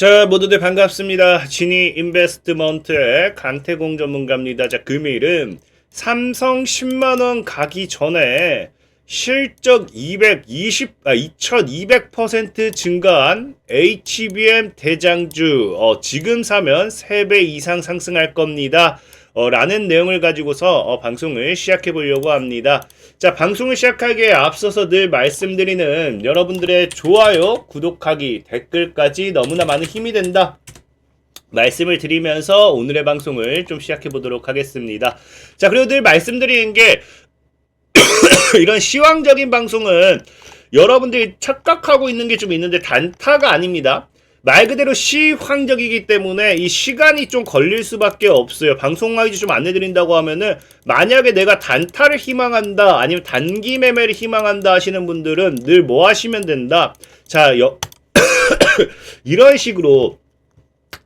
자, 모두들 반갑습니다. 지니 인베스트먼트의 강태공 전문가입니다. 자, 금일은 삼성 10만원 가기 전에 실적 220, 아, 2200% 증가한 HBM 대장주, 어, 지금 사면 3배 이상 상승할 겁니다. 어, 라는 내용을 가지고서 어, 방송을 시작해 보려고 합니다. 자, 방송을 시작하기에 앞서서 늘 말씀드리는 여러분들의 좋아요, 구독하기, 댓글까지 너무나 많은 힘이 된다. 말씀을 드리면서 오늘의 방송을 좀 시작해 보도록 하겠습니다. 자, 그리고 늘 말씀드리는 게 이런 시황적인 방송은 여러분들이 착각하고 있는 게 좀 있는데 단타가 아닙니다. 말 그대로 시황적이기 때문에 이 시간이 좀 걸릴 수밖에 없어요. 방송하기 좀 안내드린다고 하면은 만약에 내가 단타를 희망한다 아니면 단기 매매를 희망한다 하시는 분들은 늘 뭐 하시면 된다. 자, 여, 이런 식으로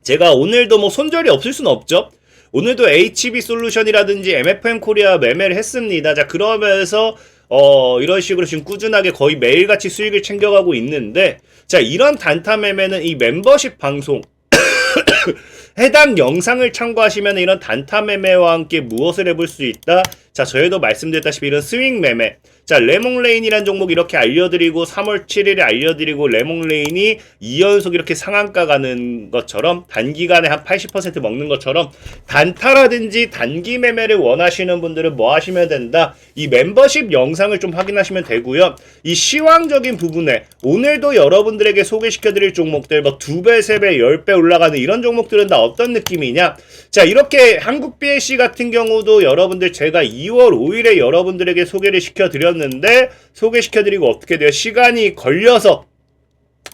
제가 오늘도 뭐 손절이 없을 수는 없죠. 오늘도 HB 솔루션이라든지 MFM 코리아 매매를 했습니다. 자, 그러면서 어, 이런 식으로 지금 꾸준하게 거의 매일같이 수익을 챙겨가고 있는데, 자, 이런 단타 매매는 이 멤버십 방송, 해당 영상을 참고하시면 이런 단타 매매와 함께 무엇을 해볼 수 있다? 자, 저희도 말씀드렸다시피 이런 스윙 매매. 자, 레몽레인이란 종목 이렇게 알려드리고 3월 7일에 알려드리고 레몽레인이 2연속 이렇게 상한가 가는 것처럼 단기간에 한 80% 먹는 것처럼 단타라든지 단기 매매를 원하시는 분들은 뭐 하시면 된다? 이 멤버십 영상을 좀 확인하시면 되고요. 이 시황적인 부분에 오늘도 여러분들에게 소개시켜드릴 종목들 뭐 2배, 3배, 10배 올라가는 이런 종목들은 다 어떤 느낌이냐? 자, 이렇게 한국 BLC 같은 경우도 여러분들 제가 2월 5일에 여러분들에게 소개를 시켜드렸는데 소개시켜드리고 어떻게 돼요? 시간이 걸려서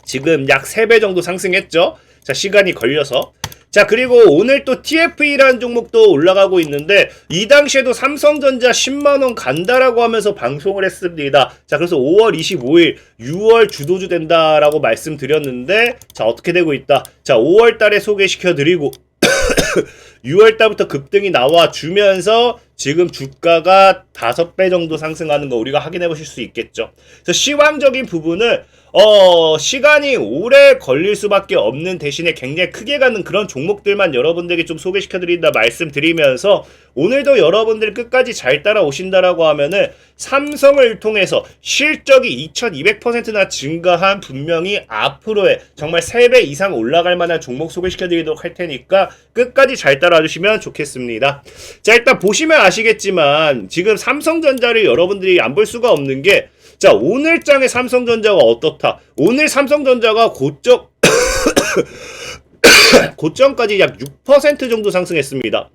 지금 약 3배 정도 상승했죠? 자, 시간이 걸려서. 자, 그리고 오늘 또 TFE라는 종목도 올라가고 있는데, 이 당시에도 삼성전자 10만원 간다라고 하면서 방송을 했습니다. 자, 그래서 5월 25일, 6월 주도주 된다라고 말씀드렸는데, 자, 어떻게 되고 있다. 자, 5월 달에 소개시켜드리고, 6월 달부터 급등이 나와 주면서 지금 주가가 5배 정도 상승하는 거 우리가 확인해 보실 수 있겠죠. 그래서 시황적인 부분을 어, 시간이 오래 걸릴 수밖에 없는 대신에 굉장히 크게 가는 그런 종목들만 여러분들에게 좀 소개시켜 드린다 말씀드리면서 오늘도 여러분들 끝까지 잘 따라오신다라고 하면은 삼성을 통해서 실적이 2200%나 증가한 분명히 앞으로의 정말 3배 이상 올라갈 만한 종목 소개시켜 드리도록 할 테니까 끝까지 잘 따라와 주시면 좋겠습니다. 자, 일단 보시면 아시겠지만 지금 삼성전자를 여러분들이 안 볼 수가 없는 게 자, 오늘 장의 삼성전자가 어떻다? 오늘 삼성전자가 고점 고점까지 약 6% 정도 상승했습니다.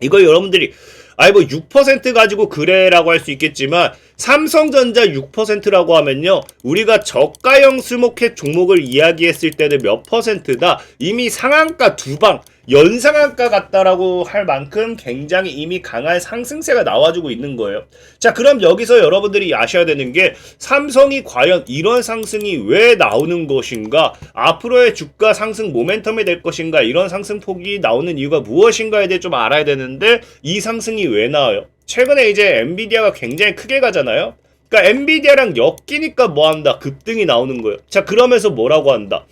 이거 여러분들이 아니 뭐6% 가지고 그래라고 할 수 있겠지만 삼성전자 6%라고 하면요 우리가 저가형 스모켓 종목을 이야기했을 때는 몇 퍼센트다 이미 상한가 두방 연상한가 같다라고 할 만큼 굉장히 이미 강한 상승세가 나와주고 있는 거예요. 자, 그럼 여기서 여러분들이 아셔야 되는 게 삼성이 과연 이런 상승이 왜 나오는 것인가? 앞으로의 주가 상승 모멘텀이 될 것인가? 이런 상승폭이 나오는 이유가 무엇인가에 대해 좀 알아야 되는데 이 상승이 왜 나와요? 최근에 이제 엔비디아가 굉장히 크게 가잖아요. 그러니까 엔비디아랑 엮이니까 뭐 한다? 급등이 나오는 거예요. 자, 그러면서 뭐라고 한다?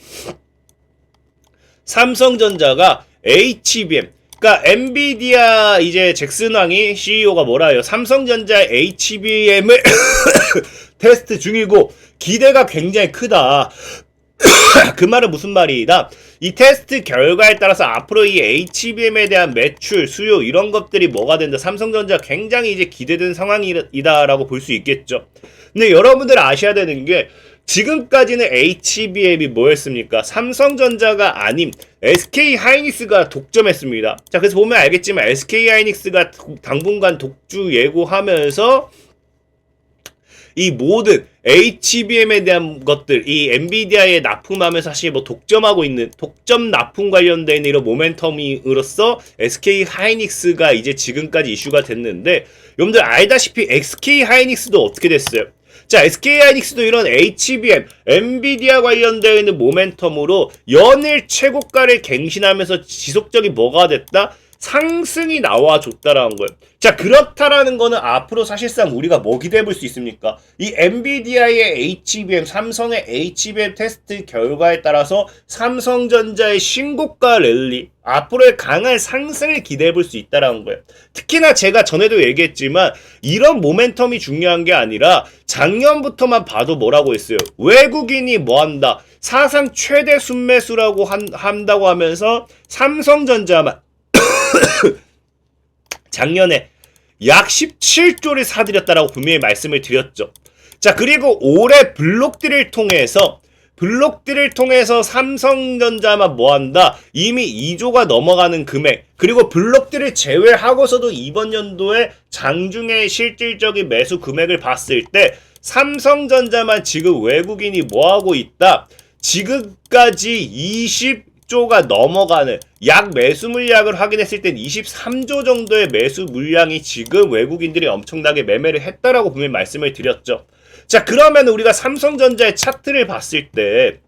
삼성전자가 HBM 그러니까 엔비디아 이제 잭슨 왕이 CEO가 뭐라 해요? 삼성전자 HBM을 테스트 중이고 기대가 굉장히 크다. 그 말은 무슨 말이다? 이 테스트 결과에 따라서 앞으로 이 HBM에 대한 매출, 수요 이런 것들이 뭐가 된다? 삼성전자 굉장히 이제 기대된 상황이다라고 볼 수 있겠죠. 근데 여러분들 아셔야 되는 게 지금까지는 HBM이 뭐였습니까? 삼성전자가 아닌 SK 하이닉스가 독점했습니다. 자, 그래서 보면 알겠지만 SK 하이닉스가 당분간 독주 예고하면서 이 모든 HBM에 대한 것들, 이 엔비디아에 납품하면서 사실 뭐 독점하고 있는 독점 납품 관련된 이런 모멘텀으로서 SK 하이닉스가 이제 지금까지 이슈가 됐는데 여러분들 알다시피 SK 하이닉스도 어떻게 됐어요? 자, SK 하이닉스도 이런 HBM, 엔비디아 관련되어 있는 모멘텀으로 연일 최고가를 갱신하면서 지속적인 뭐가 됐다? 상승이 나와줬다라는 거예요. 자, 그렇다라는 거는 앞으로 사실상 우리가 뭐 기대해 볼 수 있습니까? 이 엔비디아의 HBM, 삼성의 HBM 테스트 결과에 따라서 삼성전자의 신고가 랠리, 앞으로의 강한 상승을 기대해 볼 수 있다라는 거예요. 특히나 제가 전에도 얘기했지만 이런 모멘텀이 중요한 게 아니라 작년부터만 봐도 뭐라고 했어요. 외국인이 뭐 한다. 사상 최대 순매수라고 한, 한다고 하면서 삼성전자만 작년에 약 17조를 사들였다라고 분명히 말씀을 드렸죠. 자, 그리고 올해 블록들을 통해서 블록들을 통해서 삼성전자만 뭐 한다? 이미 2조가 넘어가는 금액. 그리고 블록들을 제외하고서도 이번 연도에 장중의 실질적인 매수 금액을 봤을 때 삼성전자만 지금 외국인이 뭐 하고 있다? 지금까지 20 조가 넘어가는 약 매수 물량을 확인했을 땐 23조 정도의 매수 물량이 지금 외국인들이 엄청나게 매매를 했다라고 분명히 말씀을 드렸죠. 자, 그러면 우리가 삼성전자의 차트를 봤을 때,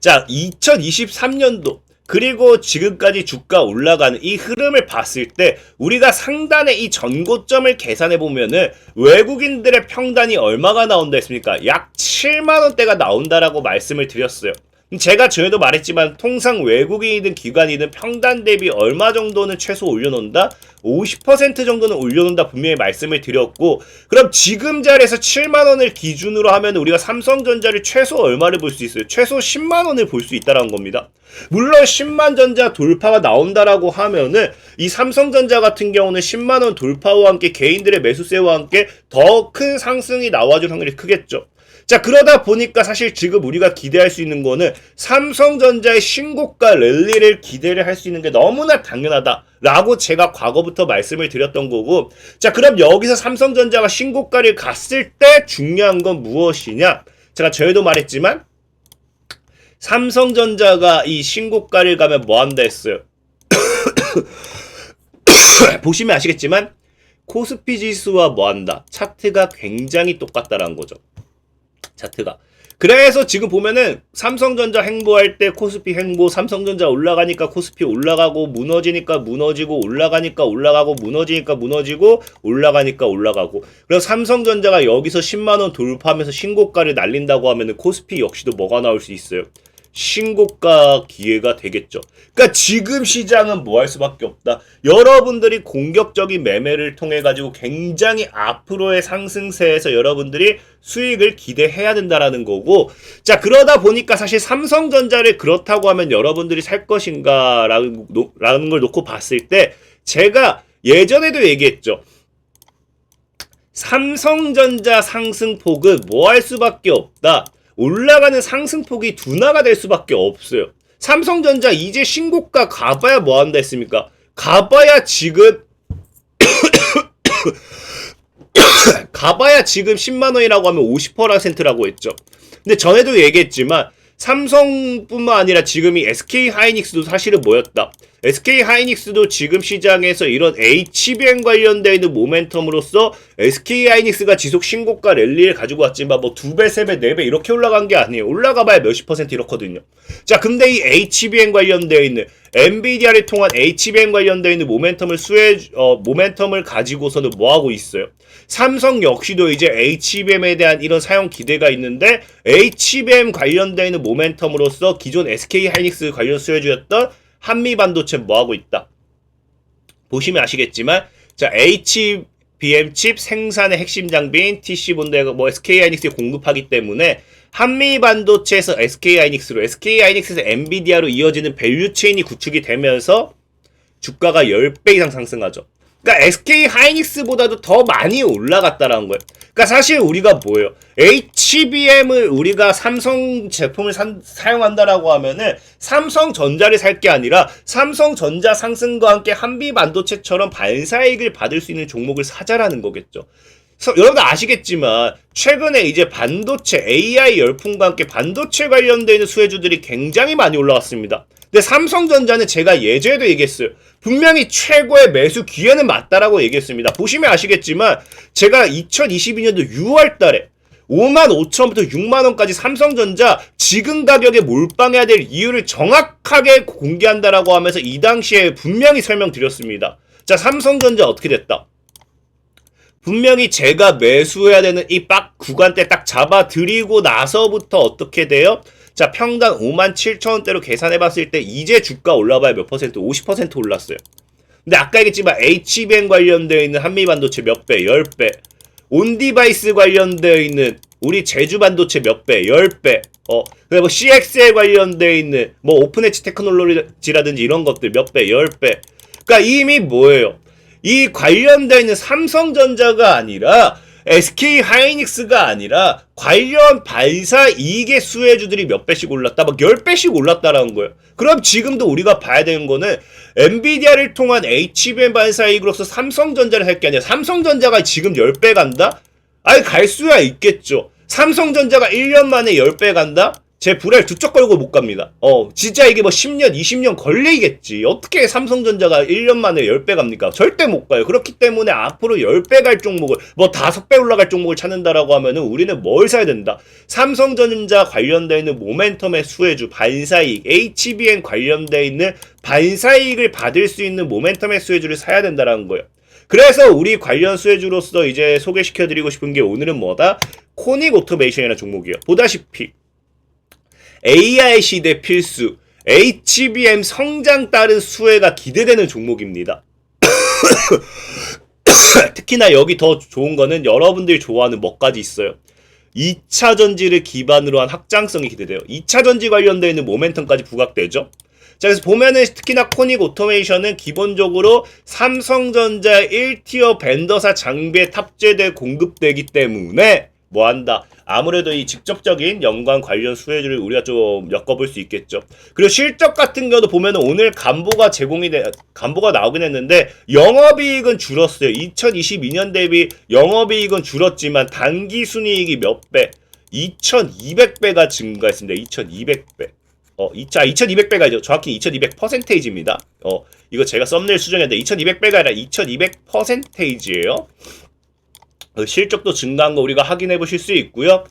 자, 2023년도, 그리고 지금까지 주가 올라가는 이 흐름을 봤을 때, 우리가 상단의 이 전고점을 계산해 보면은, 외국인들의 평단이 얼마가 나온다 했습니까? 약 7만 원대가 나온다라고 말씀을 드렸어요. 제가 전에도 말했지만 통상 외국인이든 기관이든 평단 대비 얼마 정도는 최소 올려놓는다? 50% 정도는 올려놓는다 분명히 말씀을 드렸고 그럼 지금 자리에서 7만원을 기준으로 하면 우리가 삼성전자를 최소 얼마를 볼 수 있어요? 최소 10만원을 볼 수 있다는 겁니다. 물론 10만 전자 돌파가 나온다라고 하면은 이 삼성전자 같은 경우는 10만 원 돌파와 함께 개인들의 매수세와 함께 더 큰 상승이 나와줄 확률이 크겠죠. 자, 그러다 보니까 사실 지금 우리가 기대할 수 있는 거는 삼성전자의 신고가 랠리를 기대를 할 수 있는 게 너무나 당연하다라고 제가 과거부터 말씀을 드렸던 거고, 자, 그럼 여기서 삼성전자가 신고가를 갔을 때 중요한 건 무엇이냐? 제가 저에도 말했지만, 삼성전자가 이 신고가를 가면 뭐 한다 했어요? 보시면 아시겠지만, 코스피 지수와 뭐 한다? 차트가 굉장히 똑같다라는 거죠. 차트가. 그래서 지금 보면은 삼성전자 행보할 때 코스피 행보, 삼성전자 올라가니까 코스피 올라가고 무너지니까 무너지고 올라가니까 올라가고 무너지니까 무너지고 올라가니까 올라가고. 그래서 삼성전자가 여기서 10만 원 돌파하면서 신고가를 날린다고 하면은 코스피 역시도 뭐가 나올 수 있어요? 신고가 기회가 되겠죠. 그러니까 지금 시장은 뭐 할 수밖에 없다. 여러분들이 공격적인 매매를 통해 가지고 굉장히 앞으로의 상승세에서 여러분들이 수익을 기대해야 된다라는 거고. 자, 그러다 보니까 사실 삼성전자를 그렇다고 하면 여러분들이 살 것인가라는 라는 걸 놓고 봤을 때 제가 예전에도 얘기했죠. 삼성전자 상승폭은 뭐 할 수밖에 없다. 올라가는 상승폭이 둔화가 될 수밖에 없어요. 삼성전자 이제 신고가 가봐야 뭐 한다 했습니까? 가봐야 지금 가봐야 지금 10만 원이라고 하면 50%라고 했죠. 근데 전에도 얘기했지만 삼성뿐만 아니라 지금 이 SK 하이닉스도 사실은 뭐였다. SK 하이닉스도 지금 시장에서 이런 HBM 관련되어 있는 모멘텀으로서 SK 하이닉스가 지속 신고가 랠리를 가지고 왔지만 뭐 두 배, 세 배, 네 배 이렇게 올라간 게 아니에요. 올라가 봐야 몇십 퍼센트 이렇거든요. 자, 근데 이 HBM 관련되어 있는 엔비디아를 통한 HBM 관련되어 있는 모멘텀을 수혜 어, 모멘텀을 가지고서는 뭐 하고 있어요? 삼성 역시도 이제 HBM에 대한 이런 사용 기대가 있는데 HBM 관련되어 있는 모멘텀으로서 기존 SK 하이닉스 관련 수혜주였던 한미 반도체 뭐 하고 있다? 보시면 아시겠지만 자 HBM 칩 생산의 핵심 장비인 TC 본드가 뭐 SK 하이닉스에 공급하기 때문에 한미 반도체에서 SK 하이닉스로 SK 하이닉스에서 엔비디아로 이어지는 밸류 체인이 구축이 되면서 주가가 10배 이상 상승하죠. 그러니까 SK 하이닉스보다도 더 많이 올라갔다라는 거예요. 그러니까 사실 우리가 뭐예요? HBM을 우리가 삼성 제품을 산, 사용한다라고 하면은 삼성전자를 살 게 아니라 삼성전자 상승과 함께 한비 반도체처럼 반사이익을 받을 수 있는 종목을 사자라는 거겠죠. 여러분들 아시겠지만 최근에 이제 반도체 AI 열풍과 함께 반도체 있는 수혜주들이 굉장히 많이 올라왔습니다. 근데 삼성전자는 제가 예전에도 얘기했어요. 분명히 최고의 매수 기회는 맞다라고 얘기했습니다. 보시면 아시겠지만 제가 2022년도 6월 달에 5만 5천부터 6만 원까지 삼성전자 지금 가격에 몰빵해야 될 이유를 정확하게 공개한다라고 하면서 이 당시에 분명히 설명드렸습니다. 자, 삼성전자 어떻게 됐다? 분명히 제가 매수해야 되는 이 빡 구간대 딱 잡아드리고 나서부터 어떻게 돼요? 자, 평당 5만 7천 원대로 계산해 봤을 때 이제 주가 올라봐야 몇 퍼센트? 50% 올랐어요. 근데 아까 얘기했지만 HBM 관련되어 있는 한미반도체 몇 배, 10배. 온디바이스 관련되어 있는 우리 제주 반도체 몇 배, 10배. 어, 그리고 뭐 CX에 관련되어 있는 뭐 오픈 엣지 테크놀로지라든지 이런 것들 몇 배, 10배. 그러니까 이미 뭐예요? 이 있는 삼성전자가 아니라 SK 하이닉스가 아니라 관련 발사 이익의 수혜주들이 몇 배씩 올랐다, 막 10배씩 올랐다라는 거예요. 그럼 지금도 우리가 봐야 되는 거는 엔비디아를 통한 HBM 발사 이익으로서 삼성전자를 할 게 아니라 삼성전자가 지금 10배 간다? 아니, 갈 수야 있겠죠. 삼성전자가 1년 만에 10배 간다? 제 불알 두쪽 걸고 못 갑니다. 어, 진짜 이게 뭐 10년, 20년 걸리겠지. 어떻게 삼성전자가 1년 만에 10배 갑니까? 절대 못 가요. 그렇기 때문에 앞으로 10배 갈 종목을, 뭐 5배 올라갈 종목을 찾는다라고 하면은 우리는 뭘 사야 된다? 삼성전자 관련되어 있는 모멘텀의 수혜주, 반사이익, HBN 관련되어 있는 반사이익을 받을 수 있는 모멘텀의 수혜주를 사야 된다라는 거예요. 그래서 우리 관련 수혜주로서 이제 소개시켜드리고 싶은 게 오늘은 뭐다? 코닉 오토메이션이라는 종목이에요. 보다시피 AI 시대 필수 HBM 성장 따른 수혜가 기대되는 종목입니다. 특히나 여기 더 좋은 거는 여러분들이 좋아하는 뭐까지 있어요. 2차 전지를 기반으로 한 확장성이 기대돼요. 2차 전지 관련되어 있는 모멘텀까지 부각되죠. 자, 그래서 보면은 특히나 코닉 오토메이션은 기본적으로 삼성전자 1티어 벤더사 장비에 탑재돼 공급되기 때문에 뭐 한다. 아무래도 이 직접적인 연관 관련 수혜주를 우리가 좀 엮어볼 수 있겠죠. 그리고 실적 같은 경우도 보면 오늘 간보가 제공이 돼, 간보가 나오긴 했는데 영업이익은 줄었어요. 2022년 대비 영업이익은 줄었지만 단기 순이익이 몇 배? 2,200배가 증가했습니다. 2,200배. 어, 2차 2200배가 정확히 2200 퍼센테이지입니다. 어, 이거 제가 썸네일 수정했는데 2200배가 아니라 2200 퍼센테이지예요. 어, 실적도 증가한 거 우리가 확인해 보실 수 있고요.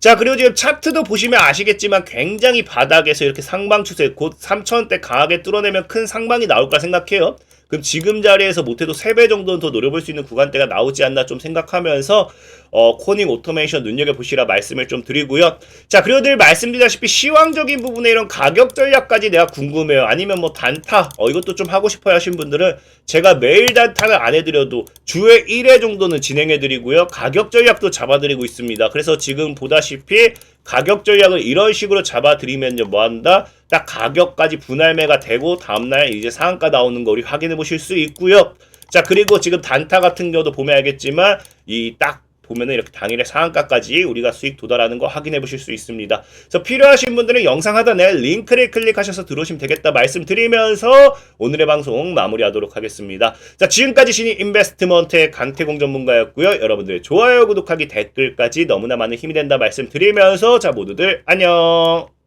자, 그리고 지금 차트도 보시면 아시겠지만 굉장히 바닥에서 이렇게 상방 추세 곧 3천원대 강하게 뚫어내면 큰 상방이 나올까 생각해요. 그럼 지금 자리에서 못해도 3배 정도는 더 노려볼 수 있는 구간대가 나오지 않나 좀 생각하면서 어, 코닝 오토메이션 눈여겨보시라 말씀을 좀 드리고요. 자, 그리고 늘 말씀드렸다시피 시황적인 부분에 이런 가격 전략까지 내가 궁금해요. 아니면 뭐 단타, 어, 이것도 좀 하고 싶어요 하신 분들은 제가 매일 단타는 안 해드려도 주에 1회 정도는 진행해드리고요. 가격 전략도 잡아드리고 있습니다. 그래서 지금 보다시피 가격 전략을 이런 식으로 잡아드리면요. 뭐 한다? 딱 가격까지 분할매가 되고 다음날 이제 상한가 나오는 거 우리 확인해 보실 수 있고요. 자, 그리고 지금 단타 같은 경우도 보면 알겠지만 이 딱 보면은 이렇게 당일에 상한가까지 우리가 수익 도달하는 거 확인해 보실 수 있습니다. 그래서 필요하신 분들은 영상 하단에 링크를 클릭하셔서 들어오시면 되겠다 말씀드리면서 오늘의 방송 마무리하도록 하겠습니다. 자, 지금까지 신인 인베스트먼트의 강태공 전문가였고요. 여러분들 좋아요, 구독하기, 댓글까지 너무나 많은 힘이 된다 말씀드리면서 자, 모두들 안녕.